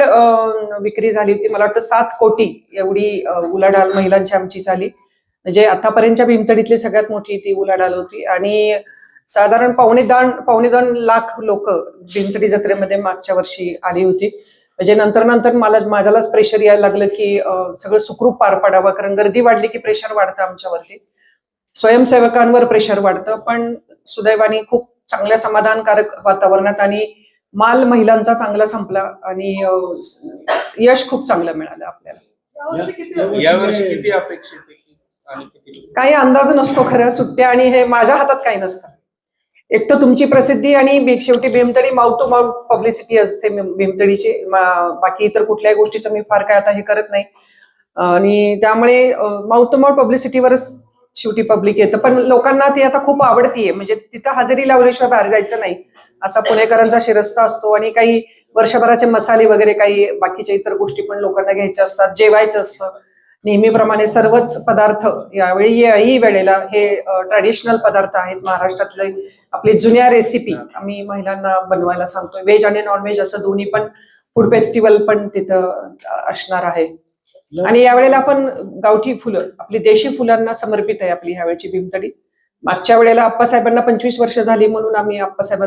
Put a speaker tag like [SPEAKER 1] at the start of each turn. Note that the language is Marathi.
[SPEAKER 1] रेकॉर्ड विक्री झाली होती. मला वाटतं सात कोटी एवढी उलाढाल महिलांची आमची झाली. म्हणजे आतापर्यंतच्या भीमतडीतली सगळ्यात मोठी ती उलाढाल होती. आणि साधारण पावणे दोन पावणे दोन लाख लोक भीमतडी जत्रेमध्ये मागच्या वर्षी आली होती. म्हणजे नंतर नंतर मला माझ्यालाच प्रेशर यायला लागलं की सगळं सुखरूप पार पाडावं. कारण गर्दी वाढली की प्रेशर वाढतं आमच्यावरती. स्वयंसेवकांवर प्रेशर वाढतं. पण सुदैवाने खूप चांगल्या समाधानकारक वातावरणात आणि माल महिलांचा चांगला संपला आणि यश खूप चांगलं मिळालं आपल्याला.
[SPEAKER 2] यावर्षी किती अपेक्षित
[SPEAKER 1] काही अंदाज नसतो खरं सुट्ट्या आणि हे माझ्या हातात काही नसतं. एकटं तुमची प्रसिद्धी आणि शेवटी Bhimtadi mouth to mouth publicity असते भीम- भीमतडीची. बाकी इतर कुठल्याही गोष्टीचं मी फार काय आता हे करत नाही. आणि त्यामुळे माउथ टू माउथ पब्लिसिटीवरच शेवटी पब्लिक येतं. पण लोकांना ती आता खूप आवडतीये. म्हणजे तिथं हजेरी लावल्याशिवाय बाहेर जायचं नाही. असा पुणेकरांचा शिरस्ता असतो आणि काही वर्षभराचे मसाले वगैरे काही बाकीच्या इतर गोष्टी पण लोकांना घ्यायच्या असतात. जेवायचं असतं. नेहमीप्रमाणे सर्वच पदार्थ यावेळी याही वेळेला हे ट्रॅडिशनल पदार्थ आहेत. महाराष्ट्रातले आपली जुन्या रेसिपी आम्ही महिलांना बनवायला सांगतोय. व्हेज आणि नॉनव्हेज असं दोन्ही पण फूड फेस्टिवल पण तिथं असणार आहे. आणि यावेळेला आपण गावठी फुलं आपली देशी फुलांना समर्पित आहे आपली ह्यावेळची भीमतडी. मागच्या वेळेला आप्पासाहेबांना पंचवीस वर्ष झाली म्हणून आम्ही आप्पासाहेबांना